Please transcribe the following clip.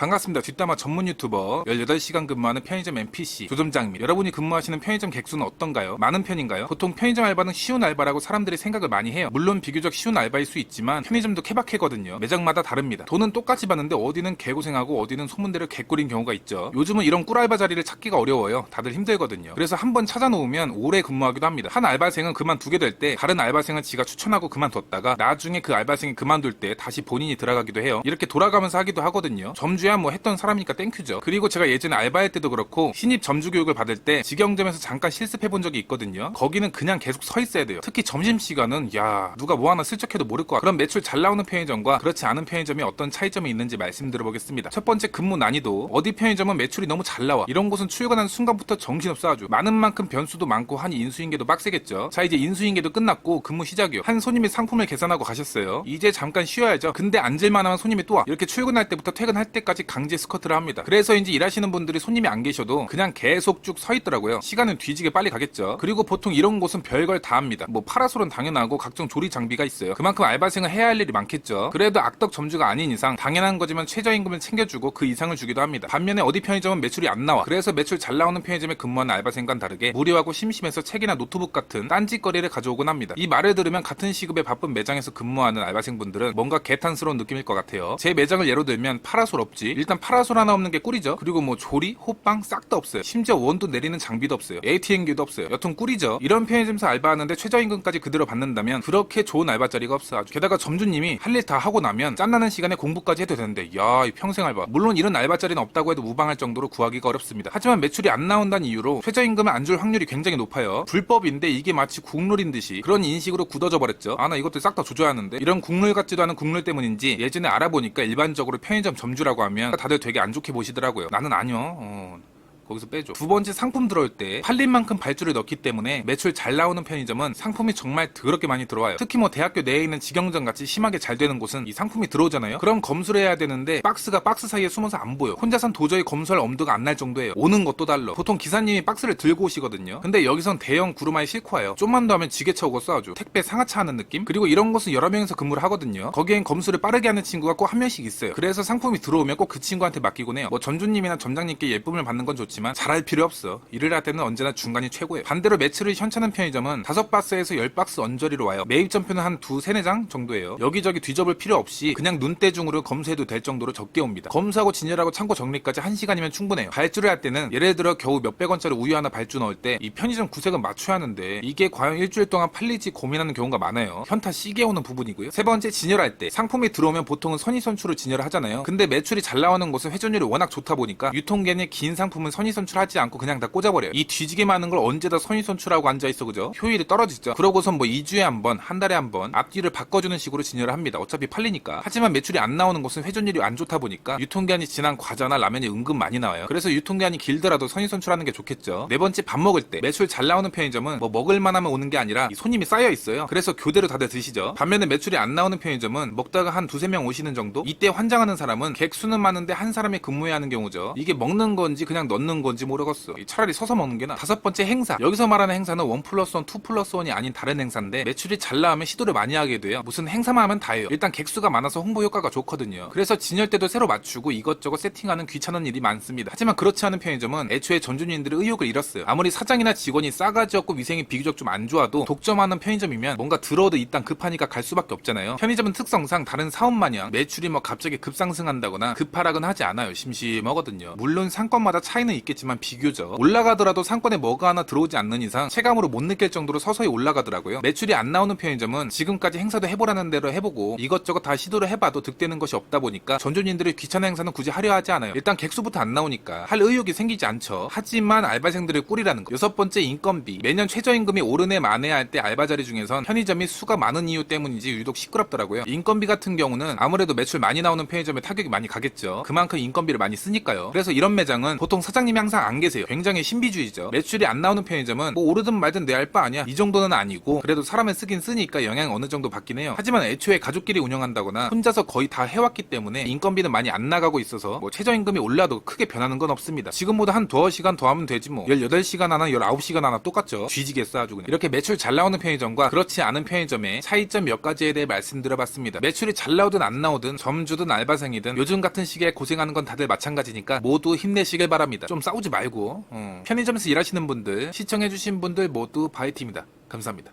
반갑습니다. 뒷담화 전문 유튜버 18시간 근무하는 편의점 NPC 조점장입니다. 여러분이 근무하시는 편의점 객수는 어떤가요? 많은 편인가요? 보통 편의점 알바는 쉬운 알바라고 사람들이 생각을 많이 해요. 물론 비교적 쉬운 알바일 수 있지만 편의점도 케바케거든요. 매장마다 다릅니다. 돈은 똑같이 받는데 어디는 개고생하고 어디는 소문대로 개꿀인 경우가 있죠. 요즘은 이런 꿀알바 자리를 찾기가 어려워요. 다들 힘들거든요. 그래서 한 번 찾아놓으면 오래 근무하기도 합니다. 한 알바생은 그만두게 될 때 다른 알바생은 지가 추천하고 그만뒀다가 나중에 그 알바생이 그만둘 때 다시 본인이 들어가기도 해요. 이렇게 돌아가면서 하기도 하거든요. 점주 야 뭐 했던 사람이니까 땡큐죠. 그리고 제가 예전에 알바할 때도 그렇고 신입 점주 교육을 받을 때 직영점에서 잠깐 실습해 본 적이 있거든요. 거기는 그냥 계속 서 있어야 돼요. 특히 점심 시간은 야 누가 뭐 하나 슬쩍 해도 모를 거야. 그럼 매출 잘 나오는 편의점과 그렇지 않은 편의점이 어떤 차이점이 있는지 말씀드려 보겠습니다. 첫 번째 근무 난이도 어디 편의점은 매출이 너무 잘 나와. 이런 곳은 출근하는 순간부터 정신없어 아주. 많은 만큼 변수도 많고 한 인수인계도 빡세겠죠. 자 이제 인수인계도 끝났고 근무 시작이요. 한 손님이 상품을 계산하고 가셨어요. 이제 잠깐 쉬어야죠. 근데 앉을만하면 손님이 또 와. 이렇게 출근할 때부터 퇴근할 때까지 강제 스쿼트를 합니다. 그래서 이제 일하시는 분들이 손님이 안 계셔도 그냥 계속 쭉 서 있더라고요. 시간은 뒤지게 빨리 가겠죠. 그리고 보통 이런 곳은 별걸 다 합니다. 뭐 파라솔은 당연하고 각종 조리 장비가 있어요. 그만큼 알바생은 해야 할 일이 많겠죠. 그래도 악덕 점주가 아닌 이상 당연한 거지만 최저임금을 챙겨주고 그 이상을 주기도 합니다. 반면에 어디 편의점은 매출이 안 나와. 그래서 매출 잘 나오는 편의점에 근무하는 알바생과는 다르게 무료하고 심심해서 책이나 노트북 같은 딴짓거리를 가져오곤 합니다. 이 말을 들으면 같은 시급에 바쁜 매장에서 근무하는 알바생분들은 뭔가 개탄스러운 느낌일 것 같아요. 제 매장을 예로 들면 파라솔 없지. 일단 파라솔 하나 없는 게 꿀이죠. 그리고 뭐 조리, 호빵 싹 다 없어요. 심지어 원도 내리는 장비도 없어요. ATM기도 없어요. 여튼 꿀이죠. 이런 편의점에서 알바하는데 최저임금까지 그대로 받는다면 그렇게 좋은 알바 자리가 없어 아주. 게다가 점주님이 할 일 다 하고 나면 짠나는 시간에 공부까지 해도 되는데 야, 이 평생 알바. 물론 이런 알바 자리는 없다고 해도 무방할 정도로 구하기가 어렵습니다. 하지만 매출이 안 나온다는 이유로 최저임금을 안 줄 확률이 굉장히 높아요. 불법인데 이게 마치 국룰인 듯이 그런 인식으로 굳어져 버렸죠. 아, 나 이것도 싹 다 조져야 하는데 이런 국룰 같지도 않은 국룰 때문인지 예전에 알아보니까 일반적으로 편의점 점주라고 하면 다들 되게 안 좋게 보시더라고요. 나는 아니요. 어. 거기서 빼줘. 두 번째 상품 들어올 때 팔린 만큼 발주를 넣기 때문에 매출 잘 나오는 편의점은 상품이 정말 더럽게 많이 들어와요. 특히 뭐 대학교 내에 있는 직영점 같이 심하게 잘 되는 곳은 이 상품이 들어오잖아요. 그럼 검수를 해야 되는데 박스가 박스 사이에 숨어서 안 보여. 혼자선 도저히 검수할 엄두가 안 날 정도예요. 오는 것도 달러. 보통 기사님이 박스를 들고 오시거든요. 근데 여기선 대형 구루마에 싣고 와요. 좀만 더 하면 지게차 오고 쏴줘. 택배 상하차 하는 느낌? 그리고 이런 곳은 여러 명이서 근무를 하거든요. 거기엔 검수를 빠르게 하는 친구가 꼭 한 명씩 있어요. 그래서 상품이 들어오면 꼭 그 친구한테 맡기곤 해요. 뭐 전주님이나 점장님께 예쁨을 받는 건 좋지만 잘할 필요 없어. 일을 할 때는 언제나 중간이 최고예요. 반대로 매출을 현찮은 편의점은 다섯 박스에서 열 박스 언저리로 와요. 매입점표는 한 두 세네 장 정도예요. 여기저기 뒤져볼 필요 없이 그냥 눈대중으로 검수해도 될 정도로 적게 옵니다. 검수하고 진열하고 창고 정리까지 한 시간이면 충분해요. 발주를 할 때는 예를 들어 겨우 몇백 원짜리 우유 하나 발주 넣을 때 이 편의점 구색은 맞춰야 하는데 이게 과연 일주일 동안 팔릴지 고민하는 경우가 많아요. 현타 시게 오는 부분이고요. 세 번째 진열할 때 상품이 들어오면 보통은 선의선출을 진열을 하잖아요. 근데 매출이 잘 나오는 곳은 회전율이 워낙 좋다 보니까 유통기한이 긴 상품은 선의 선출하지 않고 그냥 다 꽂아버려요. 이 뒤지게 많은 걸 언제 다 선의 선출하고 앉아있어 그죠? 효율이 떨어지죠. 그러고선 뭐 2주에 한 번, 한 달에 한 번 앞뒤를 바꿔주는 식으로 진열을 합니다. 어차피 팔리니까. 하지만 매출이 안 나오는 곳은 회전율이 안 좋다 보니까 유통기한이 지난 과자나 라면이 은근 많이 나와요. 그래서 유통기한이 길더라도 선의 선출하는 게 좋겠죠. 네 번째 밥 먹을 때 매출 잘 나오는 편의점은 뭐 먹을만 하면 오는 게 아니라 이 손님이 쌓여 있어요. 그래서 교대로 다들 드시죠. 반면에 매출이 안 나오는 편의점은 먹다가 한 두세 명 오시는 정도? 이때 환장하는 사람은 객수는 많은데 한 사람이 근무해야 하는 경우죠. 이게 먹는 건지 그냥 넣는 건지 모르겠어. 차라리 서서 먹는 게 나. 다섯 번째 행사. 여기서 말하는 행사는 원 플러스 원, 투 플러스 원이 아닌 다른 행사인데 매출이 잘 나오면 시도를 많이 하게 돼요. 무슨 행사만 하면 다예요. 일단 객수가 많아서 홍보 효과가 좋거든요. 그래서 진열 때도 새로 맞추고 이것저것 세팅하는 귀찮은 일이 많습니다. 하지만 그렇지 않은 편의점은 애초에 전주인들의 의욕을 잃었어요. 아무리 사장이나 직원이 싸가지 없고 위생이 비교적 좀 안 좋아도 독점하는 편의점이면 뭔가 들어도 일단 급하니까 갈 수밖에 없잖아요. 편의점은 특성상 다른 사업 마냥 매출이 뭐 갑자기 급상승한다거나 급하락은 하지 않아요. 심심하거든요. 물론 상권마다 차이는 있겠 지만 비교적 올라가더라도 상권에 뭐가 하나 들어오지 않는 이상 체감으로 못 느낄 정도로 서서히 올라가더라고요. 매출이 안 나오는 편의점은 지금까지 행사도 해보라는 대로 해보고 이것저것 다 시도를 해봐도 득되는 것이 없다 보니까 전주인들이 귀찮은 행사는 굳이 하려 하지 않아요. 일단 객수부터 안 나오니까 할 의욕이 생기지 않죠. 하지만 알바생들의 꿀이라는 거. 여섯 번째 인건비. 매년 최저임금이 오르네 마네 할때 알바 자리 중에선 편의점이 수가 많은 이유 때문인지 유독 시끄럽더라고요. 인건비 같은 경우는 아무래도 매출 많이 나오는 편의점에 타격이 많이 가겠죠. 그만큼 인건비를 많이 쓰니까요. 그래서 이런 매장은 보통 사장님 사장님이 항상 안 계세요. 굉장히 신비주의죠. 매출이 안 나오는 편의점은 뭐 오르든 말든 내 알 바 아니야. 이 정도는 아니고 그래도 사람을 쓰긴 쓰니까 영향 어느 정도 받긴 해요. 하지만 애초에 가족끼리 운영한다거나 혼자서 거의 다 해왔기 때문에 인건비는 많이 안 나가고 있어서 뭐 최저임금이 올라도 크게 변하는 건 없습니다. 지금보다 한 두어 시간 더 하면 되지 뭐. 18시간 하나 19시간 하나 똑같죠. 쥐지겠어 아주 그냥. 이렇게 매출 잘 나오는 편의점과 그렇지 않은 편의점의 차이점 몇 가지에 대해 말씀드려봤습니다. 매출이 잘 나오든 안 나오든 점주든 알바생이든 요즘 같은 시기에 고생하는 건 다들 마찬가지니까 모두 힘내시길 바랍니다. 좀 싸우지 말고 어. 편의점에서 일하시는 분들 시청해주신 분들 모두 바이팀이다. 감사합니다.